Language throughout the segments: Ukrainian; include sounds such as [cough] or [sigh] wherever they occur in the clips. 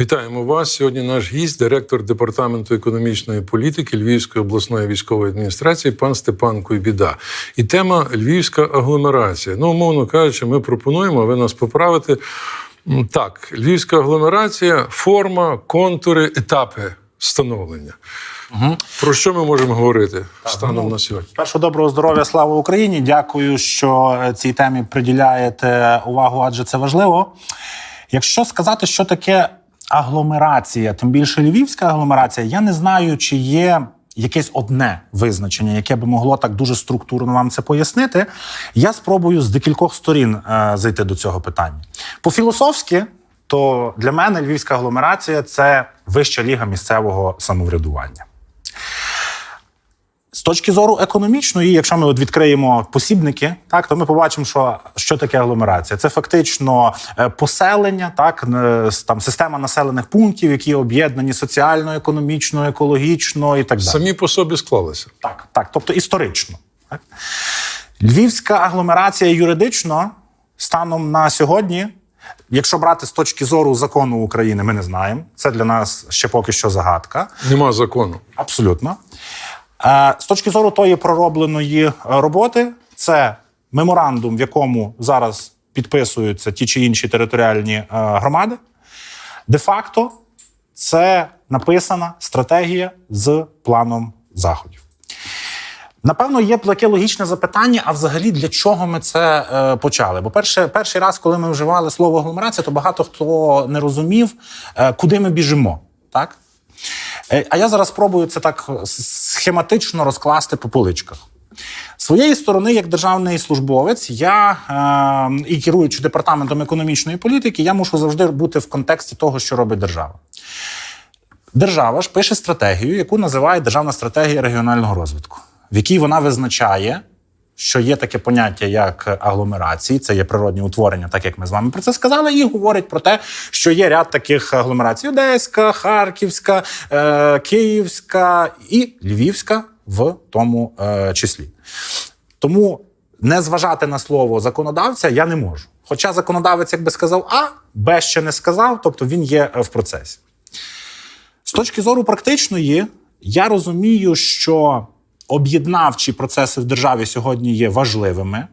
Вітаємо вас. Сьогодні наш гість, директор департаменту економічної політики Львівської обласної військової адміністрації, пан Степан Куйбіда. І тема Львівська агломерація. Ну, умовно кажучи, ми пропонуємо, а ви нас поправите. Так, Львівська агломерація, форма, контури, етапи становлення. Угу. Про що ми можемо говорити станом ну, на сьогодні? Перше доброго здоров'я, слава Україні. Дякую, що е, цій темі приділяєте увагу, адже це важливо. Якщо сказати, що таке агломерація, тим більше львівська агломерація, я не знаю, чи є якесь одне визначення, яке би могло так дуже структурно вам це пояснити. Я спробую з декількох сторін е, зайти до цього питання. По-філософськи, то для мене львівська агломерація це вища ліга місцевого самоврядування. З точки зору економічної, якщо ми от відкриємо посібники, так то ми побачимо, що, що таке агломерація. Це фактично е, поселення, так е, там система населених пунктів, які об'єднані соціально, економічно, екологічно і так далі. Самі по собі склалися. Так, так, тобто історично. Так? Львівська агломерація юридично станом на сьогодні, якщо брати з точки зору закону України, ми не знаємо. Це для нас ще поки що загадка. Нема закону. Абсолютно. Е, З точки зору тої проробленої е, роботи, це меморандум, в якому зараз підписуються ті чи інші територіальні е, громади. Де-факто це написана стратегія з планом заходів. Напевно, є таке логічне запитання: а взагалі для чого ми це е, почали? Бо перше, перший раз, коли ми вживали слово агломерація, то багато хто не розумів, е, куди ми біжимо. Так? Е, А я зараз спробую це так схематично розкласти по поличках. Своєї сторони, як державний службовець, я е, і керуючи департаментом економічної політики, я мушу завжди бути в контексті того, що робить держава. Держава ж пише стратегію, яку називає Державна стратегія регіонального розвитку, в якій вона визначає, що є таке поняття як агломерації, це є природні утворення, так як ми з вами про це сказали, і говорить про те, що є ряд таких агломерацій: Одеська, Харківська, е, Київська і Львівська в тому е, числі. Тому не зважати на слово законодавця я не можу. Хоча законодавець, якби сказав А, Б ще не сказав, тобто він є е, в процесі. З точки зору практичної, я розумію, що об'єднавчі процеси в державі сьогодні є важливими.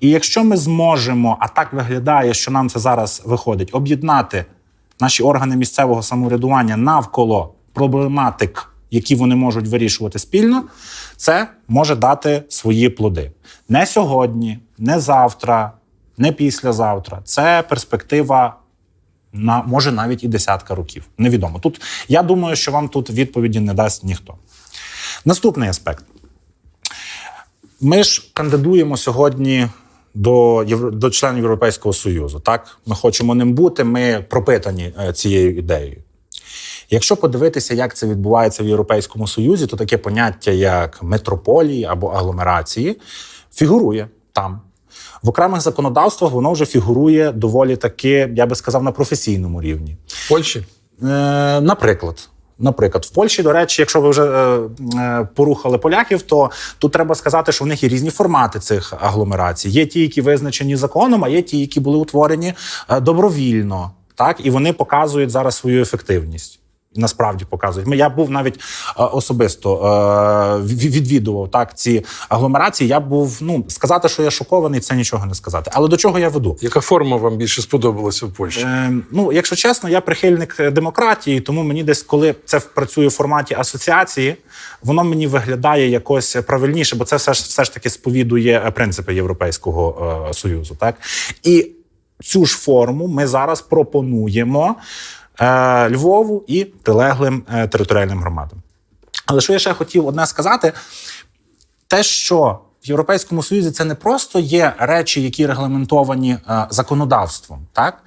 І якщо ми зможемо, а так виглядає, що нам це зараз виходить, об'єднати наші органи місцевого самоврядування навколо проблематик, які вони можуть вирішувати спільно, це може дати свої плоди. Не сьогодні, не завтра, не післязавтра. Це перспектива на може навіть і десятка років. Невідомо. Тут я думаю, що вам тут відповіді не дасть ніхто. Наступний аспект. Ми ж кандидуємо сьогодні до, до членів Європейського Союзу. Так, ми хочемо ним бути. Ми пропитані е, цією ідеєю. Якщо подивитися, як це відбувається в Європейському Союзі, то таке поняття, як метрополії або агломерації, фігурує там. В окремих законодавствах воно вже фігурує доволі таки, я би сказав, на професійному рівні. В Польщі Е, наприклад. Наприклад, в Польщі, до речі, якщо ви вже е, е, порухали поляків, то тут треба сказати, що в них є різні формати цих агломерацій. Є ті, які визначені законом, а є ті, які були утворені е, добровільно, так і вони показують зараз свою ефективність. Насправді показують. Ми- Я був навіть е, особисто е, відвідував так ці агломерації. Я був ну сказати, що я шокований, це нічого не сказати. Але до чого я веду? яка форма вам більше сподобалася в Польщі? Е, ну, якщо чесно, я прихильник е, демократії, тому мені десь, коли це працює в форматі асоціації, воно мені виглядає якось правильніше, бо це все ж все ж таки сповідує принципи Європейського е, союзу. Так і цю ж форму ми зараз пропонуємо Львову і прилеглим е, територіальним громадам. Але що я ще хотів одне сказати: те, що в Європейському Союзі це не просто є речі, які регламентовані е, законодавством, так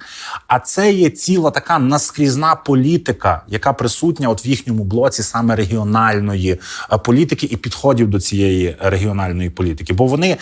а це є ціла така наскрізна політика, яка присутня от в їхньому блоці саме регіональної е, політики і підходів до цієї регіональної політики. Бо вони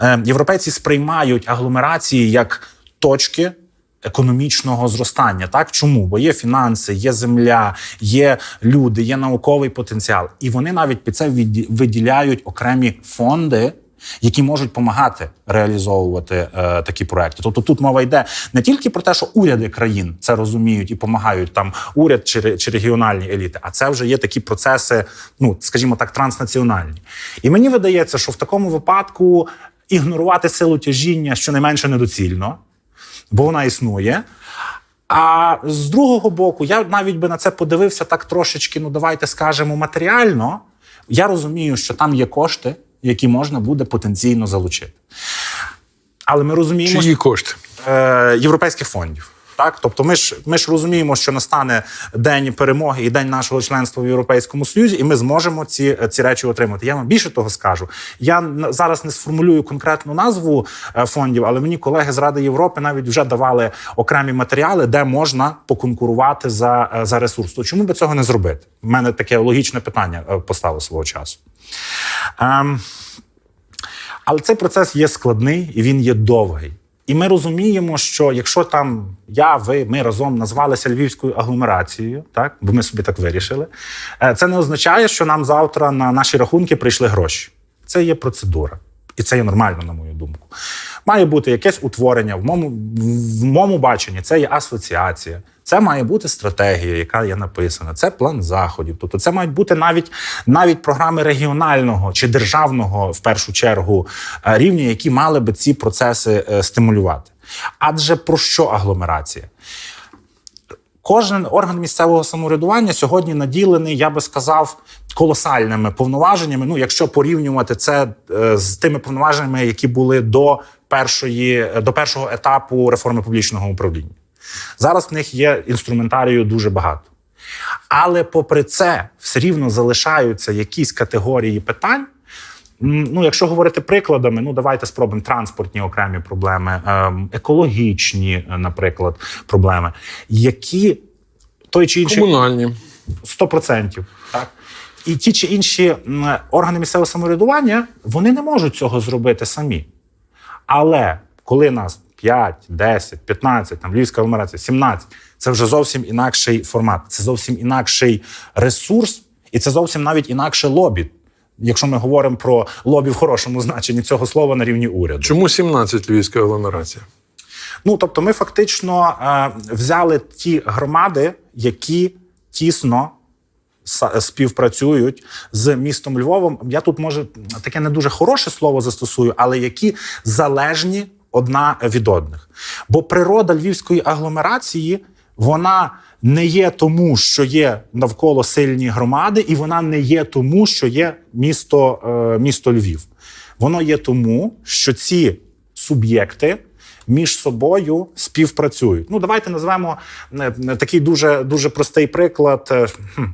е, європейці сприймають агломерації як точки економічного зростання. Так чому? Бо є фінанси, є земля, є люди, є науковий потенціал, і вони навіть під це виділяють окремі фонди. які можуть допомагати реалізовувати е, такі проекти. Тобто тут мова йде не тільки про те, що уряди країн це розуміють і допомагають там уряд чи, чи регіональні еліти, а це вже є такі процеси, ну скажімо так, транснаціональні. І мені видається, що в такому випадку ігнорувати силу тяжіння щонайменше недоцільно, бо вона існує. А з другого боку, я навіть би на це подивився так трошечки, ну давайте скажемо, матеріально. Я розумію, що там є кошти, які можна буде потенційно залучити. Але ми розуміємо, Чиї кошти? е, європейських фондів. Так, тобто, ми ж ми ж розуміємо, що настане день перемоги і день нашого членства в Європейському Союзі, і ми зможемо ці, ці речі отримати. Я вам більше того скажу. Я зараз не сформулюю конкретну назву е, фондів, але мені колеги з Ради Європи навіть вже давали окремі матеріали, де можна поконкурувати за, е, за ресурс. То чому би цього не зробити? У мене таке логічне питання е, постало свого часу. Ем, але цей процес є складний і він є довгий. І ми розуміємо, що якщо там я, ви, ми разом назвалися львівською агломерацією, так бо ми собі так вирішили, е, це не означає, що нам завтра на наші рахунки прийшли гроші. Це є процедура, і це є нормально, на мою думку. Має бути якесь утворення в моєму, в моєму баченні. Це є асоціація. Це має бути стратегія, яка є написана. Це план заходів. Тобто, це мають бути навіть навіть програми регіонального чи державного, в першу чергу, е, рівня, які мали би ці процеси е, стимулювати. Адже про що агломерація? Кожен орган місцевого самоврядування сьогодні наділений, я би сказав, колосальними повноваженнями. Ну, якщо порівнювати це е, з тими повноваженнями, які були до першої до першого етапу реформи публічного управління. Зараз в них є інструментарію дуже багато. Але попри це, все рівно залишаються якісь категорії питань. Ну, якщо говорити прикладами, ну давайте спробуємо транспортні окремі проблеми, ем, екологічні, е, наприклад, проблеми, які той чи інший Комунальні. 100%. Так? І ті чи інші органи місцевого самоврядування вони не можуть цього зробити самі. Але коли нас 5, 10, 15, там Львівська агломерація, 17, це вже зовсім інакший формат, це зовсім інакший ресурс, і це зовсім навіть інакше лобі. Якщо ми говоримо про лобі в хорошому значенні цього слова на рівні уряду. Чому 17 львівська агломерація? Ну тобто, ми фактично е, взяли ті громади, які тісно співпрацюють з містом Львовом. Я тут може таке не дуже хороше слово застосую, але які залежні одна від одних. Бо природа львівської агломерації вона не є тому, що є навколо сильні громади, і вона не є тому, що є місто, е, місто Львів. Воно є тому, що ці суб'єкти між собою співпрацюють. Ну, давайте назвемо е, е, такий дуже, дуже простий приклад, е,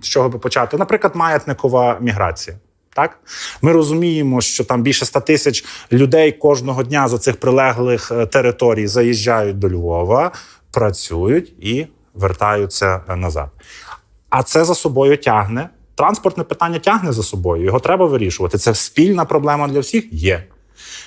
з чого би почати. Наприклад, маятникова міграція. Так, ми розуміємо, що там більше 100 тисяч людей кожного дня з цих прилеглих територій заїжджають до Львова, працюють і вертаються назад. А це за собою тягне. Транспортне питання тягне за собою. Його треба вирішувати. Це спільна проблема для всіх? Є.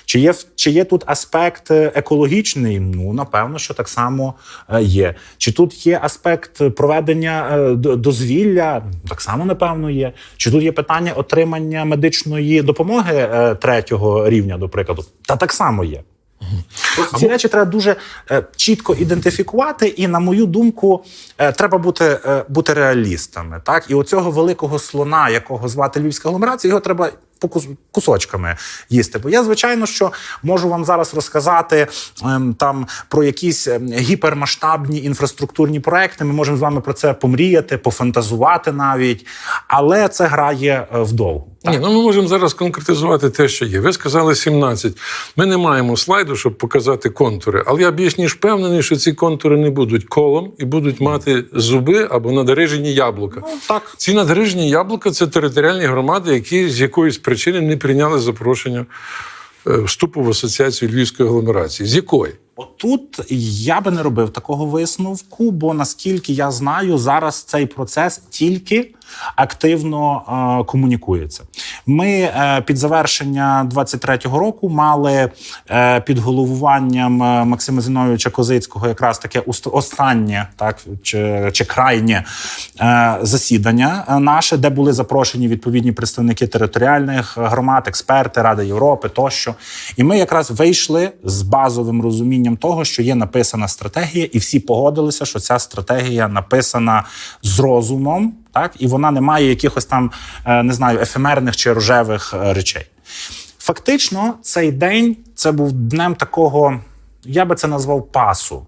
Чи є, чи є тут аспект е, екологічний? Ну, напевно, що так само е, є. Чи тут є аспект проведення е, дозвілля? Так само, напевно, є. Чи тут є питання отримання медичної допомоги третього рівня, до прикладу? Та так само є. Просто ці речі треба дуже чітко ідентифікувати, і, на мою думку, треба бути, бути реалістами. Так? І оцього великого слона, якого звати Львівська агломерація, його треба кусочками їсти. Бо я, звичайно, що можу вам зараз розказати ем, там про якісь ем, гіпермасштабні інфраструктурні проекти. Ми можемо з вами про це помріяти, пофантазувати навіть, але це грає е, вдовгу. Ні, ну ми можемо зараз конкретизувати те, що є. Ви сказали 17. Ми не маємо слайду, щоб показати контури, але я більш ніж впевнений, що ці контури не будуть колом і будуть мати зуби або надарижені яблука. Ну, так. Ці надарижені яблука це територіальні громади, які з якоїсь причини не прийняли запрошення е, вступу в асоціацію Львівської агломерації. З якої? Отут я би не робив такого висновку, бо наскільки я знаю, зараз цей процес тільки активно е, комунікується. Ми е, під завершення 23-го року мали е, під головуванням Максима Зіновича Козицького якраз таке останнє, так чи, чи крайнє засідання наше, де були запрошені відповідні представники територіальних громад, експерти Ради Європи тощо. І ми якраз вийшли з базовим розумінням того, що є написана стратегія, і всі погодилися, що ця стратегія написана з розумом, так і вона не має якихось там е, не знаю ефемерних чи рожевих е, речей. Фактично, цей день це був днем такого, я би це назвав пасу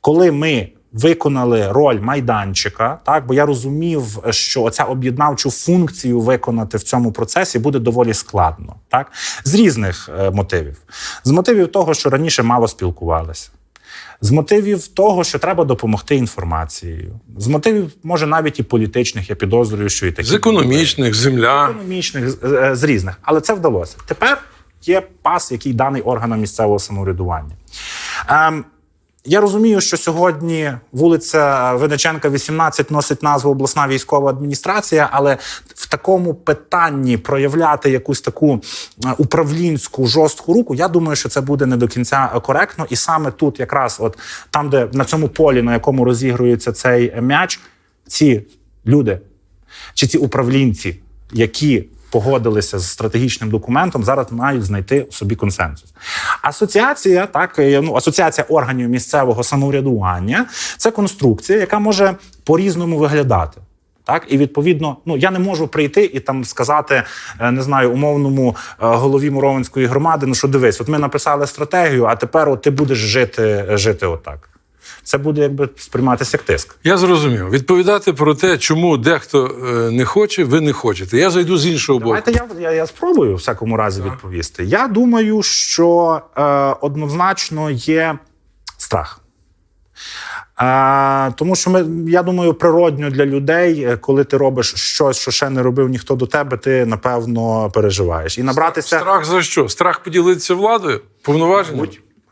коли ми виконали роль майданчика, так бо я розумів, що ця об'єднавчу функцію виконати в цьому процесі буде доволі складно, так з різних е, мотивів. З мотивів того, що раніше мало спілкувалися. З мотивів того, що треба допомогти інформацією, з мотивів, може, навіть і політичних, я підозрюю, що і такі З економічних, земля. з, економічних з різних, але це вдалося. Тепер є пас, який даний органам місцевого самоврядування. Ем, я розумію, що сьогодні вулиця Винниченка, 18 носить назву обласна військова адміністрація, але в такому питанні проявляти якусь таку е, управлінську жорстку руку, я думаю, що це буде не до кінця коректно. І саме тут, якраз, от там, де на цьому полі, на якому розігрується цей м'яч, ці люди чи ці управлінці, які погодилися з стратегічним документом, зараз мають знайти собі консенсус. Асоціація, так е, ну асоціація органів місцевого самоврядування це конструкція, яка може по-різному виглядати. Так, і відповідно, ну я не можу прийти і там сказати, е, не знаю, умовному е, голові Муровинської громади, ну що дивись, от ми написали стратегію, а тепер от ти будеш жити, жити отак. Це буде якби сприйматися як тиск. Я зрозумів. Відповідати про те, чому дехто е, не хоче, ви не хочете. Я зайду з іншого боку. Давайте я, я, я спробую в всякому разі відповісти. Я думаю, що е, однозначно є страх. Е, тому що ми, я думаю, природньо для людей, е, коли ти робиш щось, що ще не робив ніхто до тебе, ти напевно переживаєш. І набратися Страх за що? Страх поділитися владою? Повноваженням?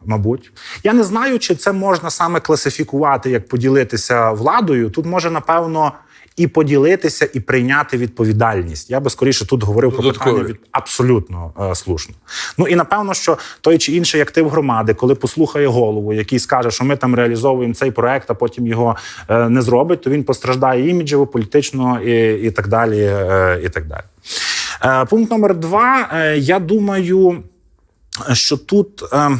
Мабуть. Я не знаю, чи це можна саме класифікувати як поділитися владою. Тут може напевно і поділитися, і прийняти відповідальність. Я би скоріше тут говорив про питання від абсолютно е, слушно. Ну і напевно, що той чи інший актив громади, коли послухає голову, який скаже, що ми там реалізовуємо цей проект, а потім його е, не зробить, то він постраждає іміджево, політично і, і так далі. Е, і так далі. Е, пункт номер два. Е, я думаю, що тут. Е,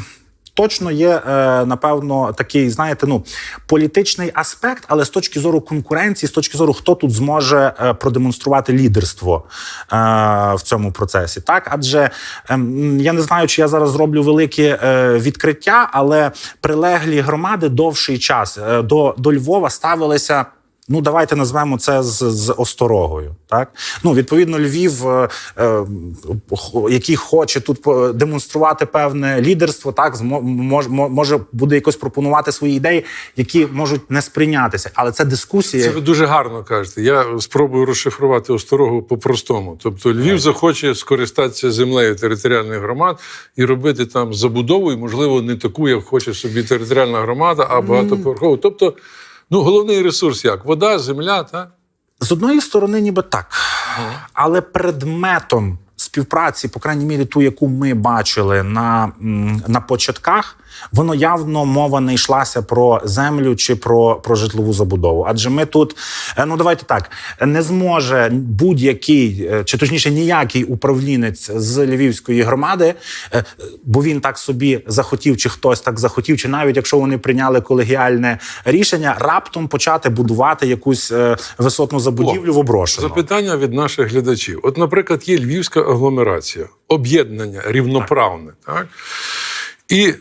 Точно є, е, напевно, такий, знаєте, ну політичний аспект, але з точки зору конкуренції, з точки зору, хто тут зможе е, продемонструвати лідерство е, в цьому процесі. Так, адже ем, я не знаю, чи я зараз зроблю велике е, відкриття, але прилеглі громади довший час до, до Львова ставилися. Ну, давайте назвемо це з, з осторогою. Так ну відповідно, Львів, е, е, який хоче тут демонструвати певне лідерство, так мож, може буде якось пропонувати свої ідеї, які можуть не сприйнятися. Але це дискусія. Це ви дуже гарно кажете. Я спробую розшифрувати осторогу по-простому. Тобто Львів захоче скористатися землею територіальних громад і робити там забудову, і, можливо, не таку, як хоче собі територіальна громада, а багатоповерхову. Тобто, ну, головний ресурс як? Вода, земля, так? З одної сторони, ніби так, але предметом співпраці, по крайній мірі, ту, яку ми бачили на, на початках, воно явно мова не йшлася про землю чи про, про житлову забудову. Адже ми тут, е, ну давайте так, не зможе будь-який, е, чи точніше ніякий управлінець з львівської громади, е, бо він так собі захотів, чи хтось так захотів, чи навіть якщо вони прийняли колегіальне рішення, раптом почати будувати якусь висотну забудівлю в оброшено. Запитання від наших глядачів. От, наприклад, є Львівська агломерація, об'єднання рівноправне. Так? І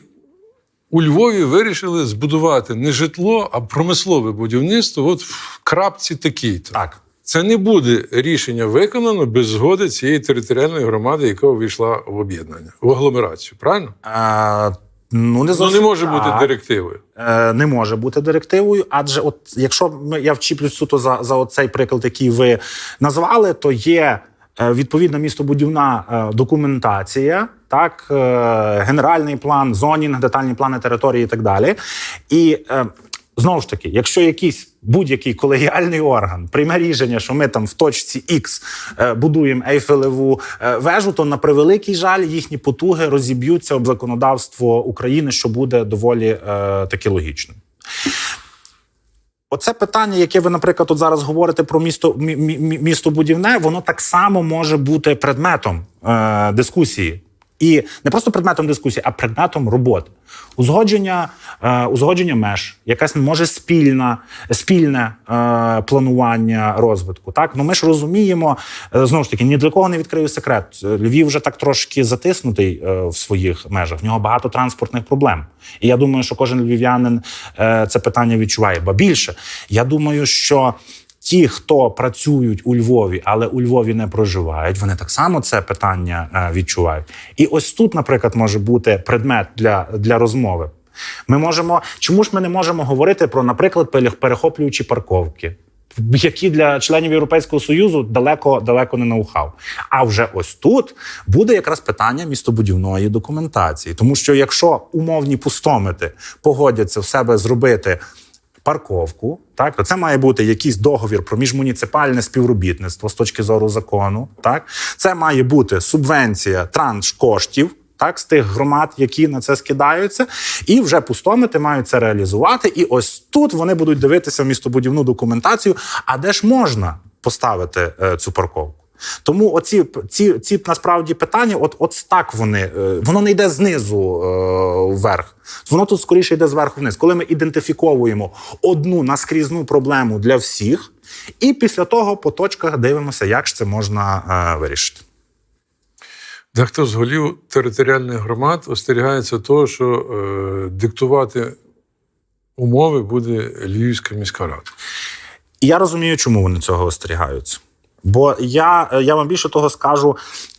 у Львові вирішили збудувати не житло, а промислове будівництво от в крапці такій-то. Так. Це не буде рішення виконано без згоди цієї територіальної громади, яка увійшла в об'єднання, в агломерацію. Правильно? Е, ну, не, Ну не може бути директивою. Е, не може бути директивою, адже от якщо ми, я вчіплюсь суто за, за цей приклад, який ви назвали, то є е, відповідна містобудівна е, документація, так, е, генеральний план, зонінг, детальні плани території і так далі. І е, Знову ж таки, якщо якийсь будь-який колегіальний орган прийме рішення, що ми там в точці X е, будуємо ейфелеву вежу, то на превеликий жаль їхні потуги розіб'ються об законодавство України, що буде доволі е, таки логічним. Оце питання, яке ви, наприклад, тут зараз говорите про місто мі- мі- місто будівне, воно так само може бути предметом е, дискусії. І не просто предметом дискусії, а предметом роботи. Узгодження, е, узгодження меж, якась може спільна, спільне е, планування розвитку. Так, ну ми ж розуміємо, е, знову ж таки, ні для кого не відкрию секрет. Львів вже так трошки затиснутий е, в своїх межах. В нього багато транспортних проблем. І я думаю, що кожен львів'янин е, це питання відчуває. Ба більше, я думаю, що ті, хто працюють у Львові, але у Львові не проживають, вони так само це питання е, відчувають. І ось тут, наприклад, може бути предмет для, для розмови. Ми можемо, чому ж ми не можемо говорити про, наприклад, перех- перехоплюючі парковки, які для членів Європейського союзу далеко далеко не ноу-хау. А вже ось тут буде якраз питання містобудівної документації, тому що якщо умовні пустомити погодяться в себе зробити парковку, так то це має бути якийсь договір про міжмуніципальне співробітництво з точки зору закону. Так, це має бути субвенція транш коштів. Так, з тих громад, які на це скидаються, і вже пустомити мають це реалізувати. І ось тут вони будуть дивитися в містобудівну документацію. А де ж можна поставити е, цю парковку? Тому оці ці, ці насправді питання, от от так вони е, воно не йде знизу е, вверх. Воно тут скоріше йде зверху вниз. Коли ми ідентифіковуємо одну наскрізну проблему для всіх, і після того по точках дивимося, як ж це можна е, вирішити. Дехто з голів територіальних громад остерігається того, що е, диктувати умови буде Львівська міська рада. І я розумію, чому вони цього остерігаються. Бо я, я вам більше того скажу.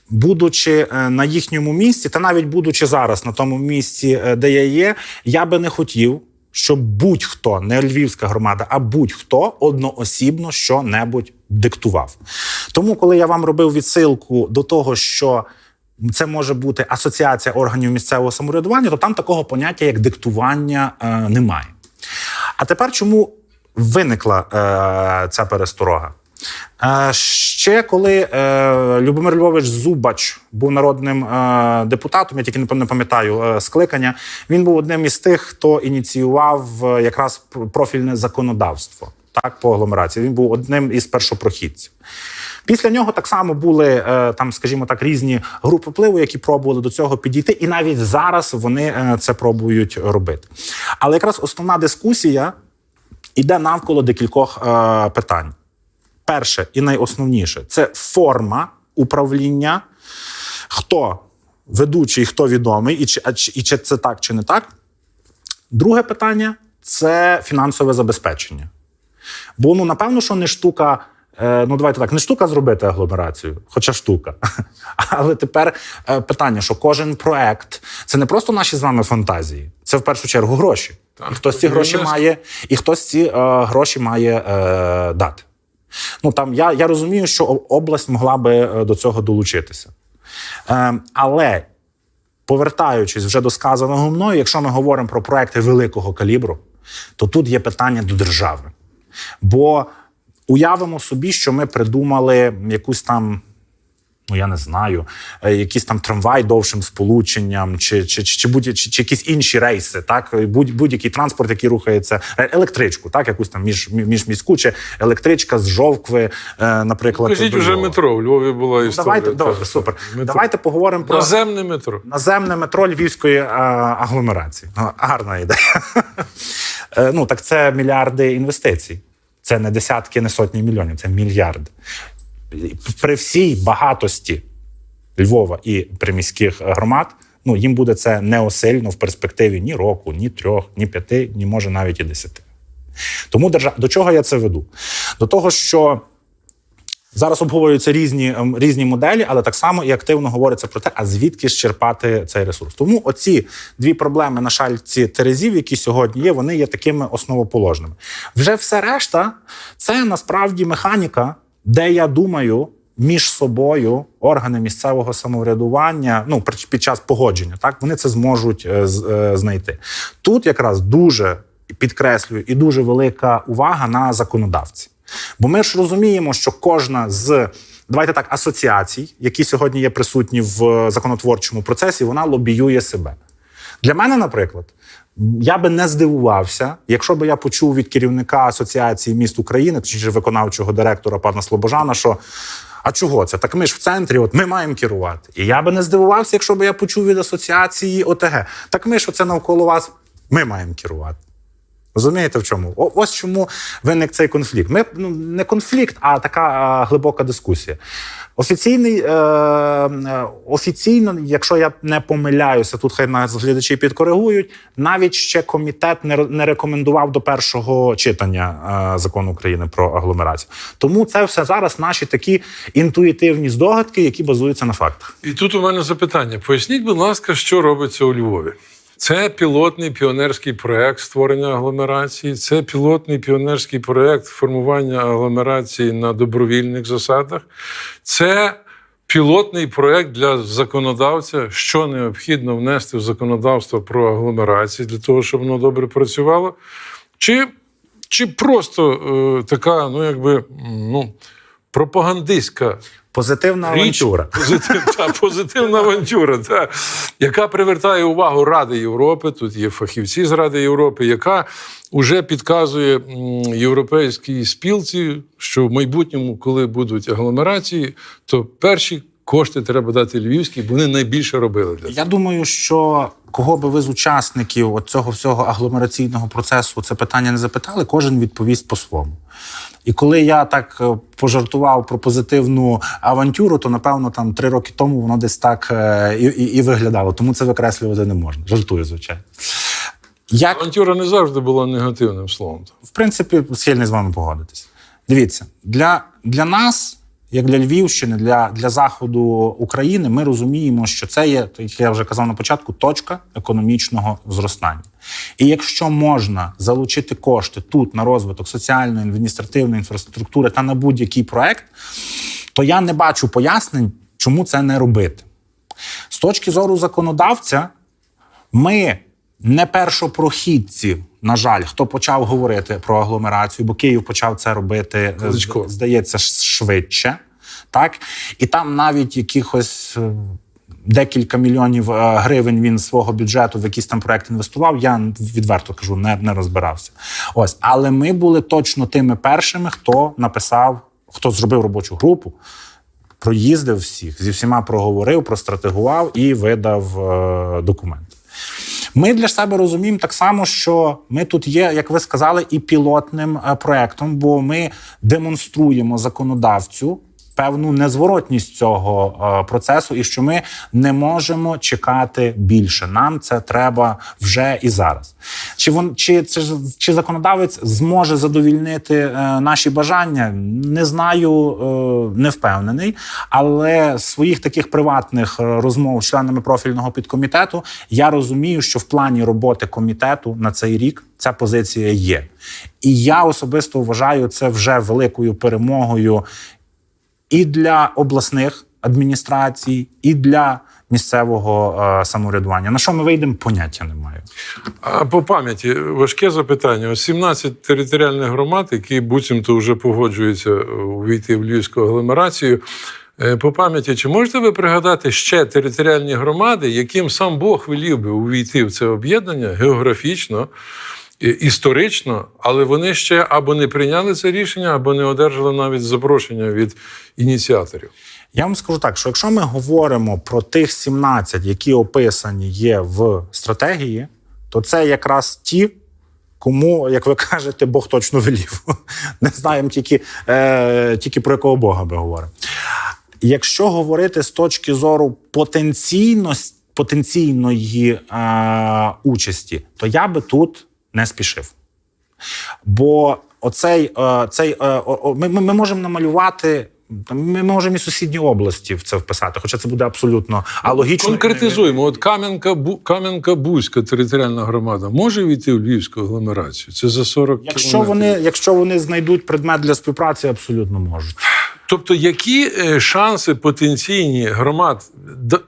Будучи е, на їхньому місці, та навіть будучи зараз на тому місці, е, де я є, я би не хотів, щоб будь-хто, не львівська громада, а будь-хто одноосібно що-небудь диктував. Тому, коли я вам робив відсилку до того, що це може бути асоціація органів місцевого самоврядування, то там такого поняття як диктування е, немає. А тепер чому виникла е, ця пересторога? Е, ще коли е, Любомир Львович Зубач був народним е, депутатом, я тільки не пам'ятаю е, скликання, він був одним із тих, хто ініціював е, якраз профільне законодавство так, по агломерації. Він був одним із першопрохідців. Після нього так само були е, там, скажімо так, різні групи впливу, які пробували до цього підійти, і навіть зараз вони е, це пробують робити. Але якраз основна дискусія йде навколо декількох питань. Перше і найосновніше це форма управління, хто ведучий, хто відомий, і чи, і чи це так, чи не так. Друге питання це фінансове забезпечення. Бо ну напевно, що не штука. е, Ну, давайте так, не штука зробити агломерацію, хоча штука. [laughs] Але тепер е, питання: що кожен проект це не просто наші з вами фантазії, це в першу чергу гроші. Так, і хтось ці гроші має, і хтось ці е, гроші має е, дати. Ну там я, я розумію, що область могла би е, до цього долучитися. Е, але повертаючись вже до сказаного мною, якщо ми говоримо про проекти великого калібру, то тут є питання до держави. Бо уявимо собі, що ми придумали якусь там. Ну, я не знаю, е, якийсь там трамвай довшим сполученням, чи, чи, чи, чи, будь, чи, чи якісь інші рейси, так будь, будь-який транспорт, який рухається, е, електричку, так, якусь там між, міжміську, чи електричка з жовкви, е, наприклад. Кажіть вже метро. В Львові була Ну, історія. давайте, добре, супер. метро. Давайте поговоримо про Наземне метро. Наземне метро Львівської а, агломерації. Ну, Гарна ідея. [laughs] Ну так це мільярди інвестицій. Це не десятки, не сотні мільйонів, це мільярди. При всій багатості Львова і приміських громад. Ну, їм буде це неосильно в перспективі ні року, ні трьох, ні п'яти, ні може навіть і десяти. Тому держа... до чого я це веду? До того, що Зараз обговорюються різні, ем, різні моделі, але так само і активно говориться про те, а звідки ж черпати цей ресурс. Тому оці дві проблеми на шальці Терезів, які сьогодні є, вони є такими основоположними. Вже все решта це насправді механіка, де я думаю. Між собою органи місцевого самоврядування, ну під час погодження, так вони це зможуть е, е, знайти. Тут якраз дуже підкреслюю, і дуже велика увага на законодавці. Бо ми ж розуміємо, що кожна з давайте так асоціацій, які сьогодні є присутні в законотворчому процесі, вона лобіює себе. Для мене, наприклад, я би не здивувався, якщо би я почув від керівника Асоціації міст України, чи виконавчого директора пана Слобожана, що а чого це? Так ми ж в центрі, от ми маємо керувати. І я би не здивувався, якщо б я почув від асоціації ОТГ. Так ми ж оце навколо вас, ми маємо керувати. Розумієте в чому? О, ось чому виник цей конфлікт. Ми ну не конфлікт, а така а, глибока дискусія. Офіційний е, е, офіційно, якщо я не помиляюся, тут хай нас глядачі підкоригують. Навіть ще комітет не, не рекомендував до першого читання е, закону України про агломерацію. Тому це все зараз наші такі інтуїтивні здогадки, які базуються на фактах. І тут у мене запитання: поясніть, будь ласка, що робиться у Львові? Це пілотний піонерський проект створення агломерації, це пілотний піонерський проект формування агломерації на добровільних засадах. Це пілотний проект для законодавця, що необхідно внести в законодавство про агломерації для того, щоб воно добре працювало. Чи, чи просто е, така, ну якби ну, пропагандистська Позитивна Річ, авантюра. Позитив, та, позитивна авантюра, та, яка привертає увагу Ради Європи. Тут є фахівці з Ради Європи, яка вже підказує європейській спілці, що в майбутньому, коли будуть агломерації, то перші кошти треба дати львівській, бо вони найбільше робили для цього. Я думаю, що кого би ви з учасників от цього всього агломераційного процесу це питання не запитали, кожен відповість по-своєму. І коли я так е, пожартував про позитивну авантюру, то напевно там три роки тому воно десь так е, і, і, і виглядало. Тому це викреслювати не можна. Жартую, звичайно. Як Авантюра не завжди була негативним словом. в принципі, схильний з вами погодитись. Дивіться, для, для нас, як для Львівщини, для, для заходу України, ми розуміємо, що це є, як я вже казав на початку, точка економічного зростання. І якщо можна залучити кошти тут на розвиток соціальної адміністративної інфраструктури та на будь-який проект, то я не бачу пояснень, чому це не робити. З точки зору законодавця, ми не першопрохідці, на жаль, хто почав говорити про агломерацію, бо Київ почав це робити, е, Кличко. здається, швидше. Так? І там навіть якихось. е, Декілька мільйонів е, гривень він свого бюджету в якийсь там проект інвестував. Я відверто кажу, не, не розбирався. Ось, але ми були точно тими першими, хто написав, хто зробив робочу групу, проїздив всіх, зі всіма проговорив, простратегував і видав е, документи. Ми для себе розуміємо так само, що ми тут є, як ви сказали, і пілотним е, проектом, бо ми демонструємо законодавцю. Певну незворотність цього е, процесу, і що ми не можемо чекати більше. Нам це треба вже і зараз. Чи вон чи це ж- чи законодавець зможе задовільнити е, наші бажання? Не знаю, е, не впевнений. Але своїх таких приватних розмов з членами профільного підкомітету я розумію, що в плані роботи комітету на цей рік ця позиція є. І я особисто вважаю це вже великою перемогою і для обласних адміністрацій, і для місцевого е, самоврядування. На що ми вийдемо, поняття не маю. А по пам'яті важке запитання. Ось 17 територіальних громад, які буцімто вже погоджуються е, увійти в Львівську агломерацію. Е, По пам'яті, чи можете ви пригадати ще територіальні громади, яким сам Бог велів би увійти в це об'єднання географічно, історично, але вони ще або не прийняли це рішення, або не одержали навіть запрошення від ініціаторів? Я вам скажу так, що якщо ми говоримо про тих 17, які описані є в стратегії, то це якраз ті, кому, як ви кажете, Бог точно велів. [laughs] Не знаємо тільки, е, тільки про якого Бога ми говоримо. Якщо говорити з точки зору потенційності, потенційної е, участі, то я би тут не спішив. Бо оцей, е, цей, е, ми, ми, можемо намалювати. Ми можемо і сусідні області в це вписати, хоча це буде абсолютно алогічно. Конкретизуємо. От Кам'янка, Бу- Кам'янка-Бузька територіальна громада може війти в Львівську агломерацію? Це за 40 Якщо кілометрів. вони, якщо вони знайдуть предмет для співпраці, абсолютно можуть. Тобто, які е, шанси потенційні громад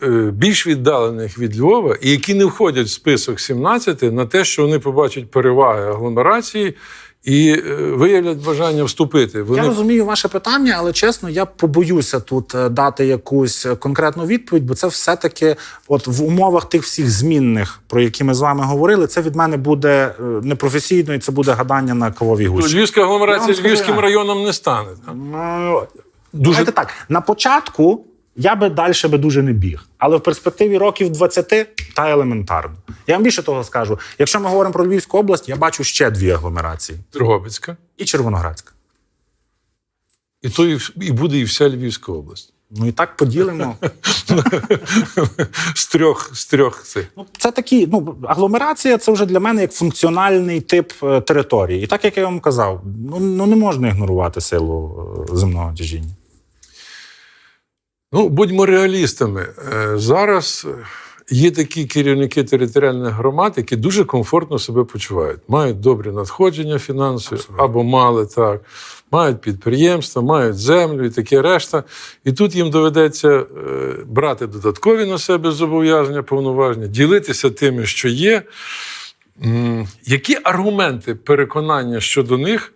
е, більш віддалених від Львова, і які не входять в список 17 на те, що вони побачать переваги агломерації і е, виявлять бажання вступити? Вони Я розумію ваше питання, але чесно, я побоюся тут дати якусь конкретну відповідь, бо це все-таки, от в умовах тих всіх змінних, про які ми з вами говорили, це від мене буде непрофесійно, і це буде гадання на кавовій гущі. Львівська агломерація Львівським районом не стане. Ну, Дуже- Давайте так. На початку я би далі би дуже не біг, але в перспективі років 20 та елементарно. Я вам більше того скажу: якщо ми говоримо про Львівську область, я бачу ще дві агломерації: Дрогобицька. і Червоноградська. І то і, і буде і вся Львівська область. Ну і так поділимо. [laughs] з трьох з трьох цих. Ну, це такі, ну, агломерація це вже для мене як функціональний тип е, території. І так як я вам казав, ну, ну не можна ігнорувати силу е, земного тяжіння. Ну, будьмо реалістами. Е, Зараз е, є такі керівники територіальних громад, які дуже комфортно себе почувають. Мають добрі надходження фінансові або мали так, мають підприємства, мають землю і таке решта. І тут їм доведеться е, брати додаткові на себе зобов'язання, повноваження, ділитися тими, що є. Які аргументи переконання щодо них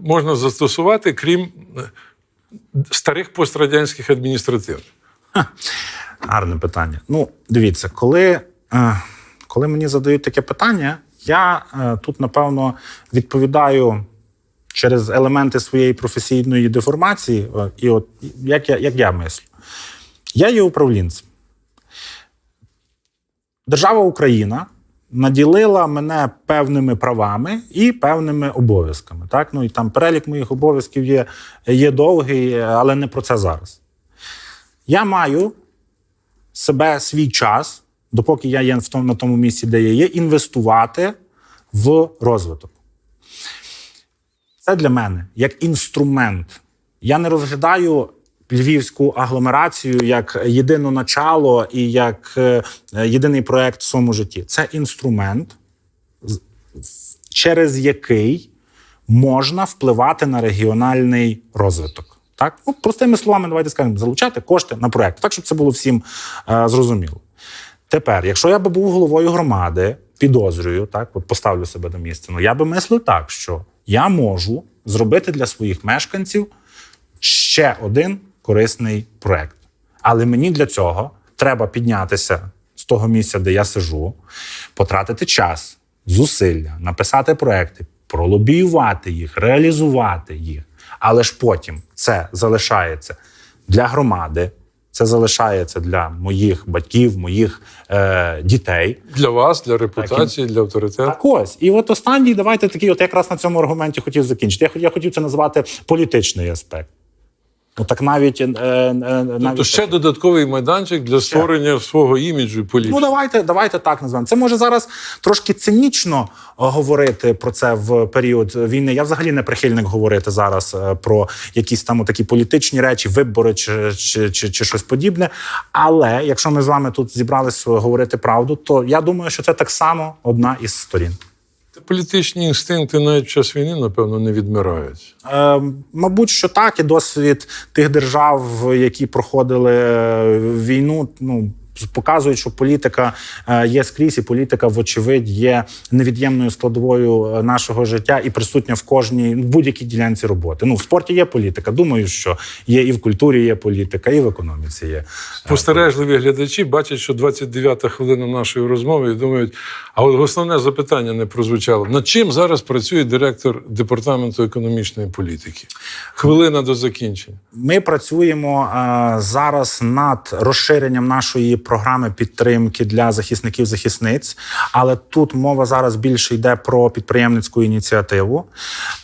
можна застосувати, крім старих пострадянських адміністративних? Гарне питання. Ну, дивіться, коли, е, коли мені задають таке питання, я е, тут, напевно, відповідаю через елементи своєї професійної деформації, е, і от як я, як я мислю. Я є управлінцем. Держава Україна наділила мене певними правами і певними обов'язками. Так? Ну і там перелік моїх обов'язків є, є довгий, але не про це зараз. Я маю себе свій час, допоки я є в тому, на тому місці, де я є, інвестувати в розвиток. Це для мене як інструмент. Я не розглядаю львівську агломерацію як єдине начало і як е, єдиний проект в своєму житті. Це інструмент, через який можна впливати на регіональний розвиток. Так, ну простими словами, давайте скажемо, залучати кошти на проект, так щоб це було всім е, зрозуміло. Тепер, якщо я би був головою громади, підозрюю, так, от поставлю себе на місце, ну я би мислив так, що я можу зробити для своїх мешканців ще один корисний проект. Але мені для цього треба піднятися з того місця, де я сижу, потратити час, зусилля, написати проекти, пролобіювати їх, реалізувати їх. Але ж потім це залишається для громади, це залишається для моїх батьків, моїх е, дітей. Для вас, для репутації, для авторитету. Так ось. І от останній, давайте такий, от якраз на цьому аргументі хотів закінчити. Я, я хотів це назвати політичний аспект. Ну так навіть. Е, е, навіть Тобто ще додатковий майданчик для створення свого іміджу і політики. Ну, давайте, давайте так назвемо. Це може зараз трошки цинічно е, говорити про це в період війни. Я взагалі не прихильник говорити зараз е, про якісь там такі політичні речі, вибори чи, чи, чи, чи щось подібне. Але якщо ми з вами тут зібралися говорити правду, то я думаю, що це так само одна із сторін. Політичні інстинкти навіть в час війни, напевно, не відмирають. Е, мабуть, що так, і досвід тих держав, які проходили е, війну, ну. Показують, що політика е, є скрізь, і політика, вочевидь, є невід'ємною складовою е, нашого життя і присутня в кожній в будь-якій ділянці роботи. Ну в спорті є політика. Думаю, що є і в культурі є політика, і в економіці є. Спостережливі глядачі бачать, що 29-та хвилина нашої розмови і думають, а от основне запитання не прозвучало. Над чим зараз працює директор департаменту економічної політики? Хвилина до закінчення. Ми працюємо е, зараз над розширенням нашої програми підтримки для захисників захисниць, але тут мова зараз більше йде про підприємницьку ініціативу,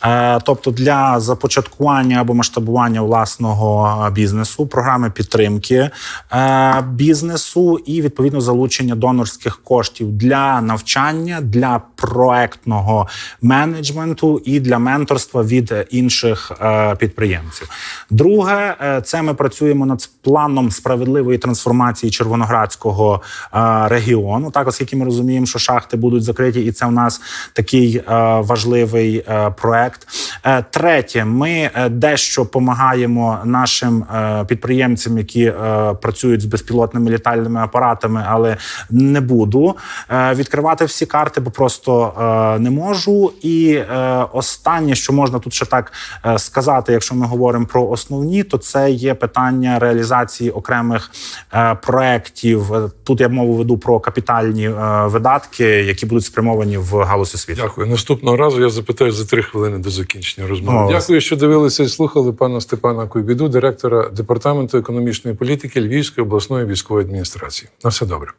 е, тобто для започаткування або масштабування власного е, бізнесу, програми підтримки е, бізнесу і відповідно залучення донорських коштів для навчання, для проектного менеджменту і для менторства від інших підприємців. Друге, це ми працюємо над планом справедливої трансформації Червоноградської Кіровоградського е, регіону. Так, оскільки ми розуміємо, що шахти будуть закриті, і це в нас такий е, важливий е, проект. Третє, ми дещо допомагаємо нашим підприємцям, які працюють з безпілотними літальними апаратами, але не буду відкривати всі карти, бо просто не можу. І останнє, що можна тут ще так сказати, якщо ми говоримо про основні, то це є питання реалізації окремих е, проєктів. Е, Тут я мову веду про капітальні е, видатки, які будуть спрямовані в галузь освіти. Дякую. Наступного разу я запитаю за три хвилини до закінчення розмови. О, Дякую, що дивилися і слухали пана Степана Куйбіду, директора департаменту економічної політики Львівської обласної військової адміністрації. На все добре.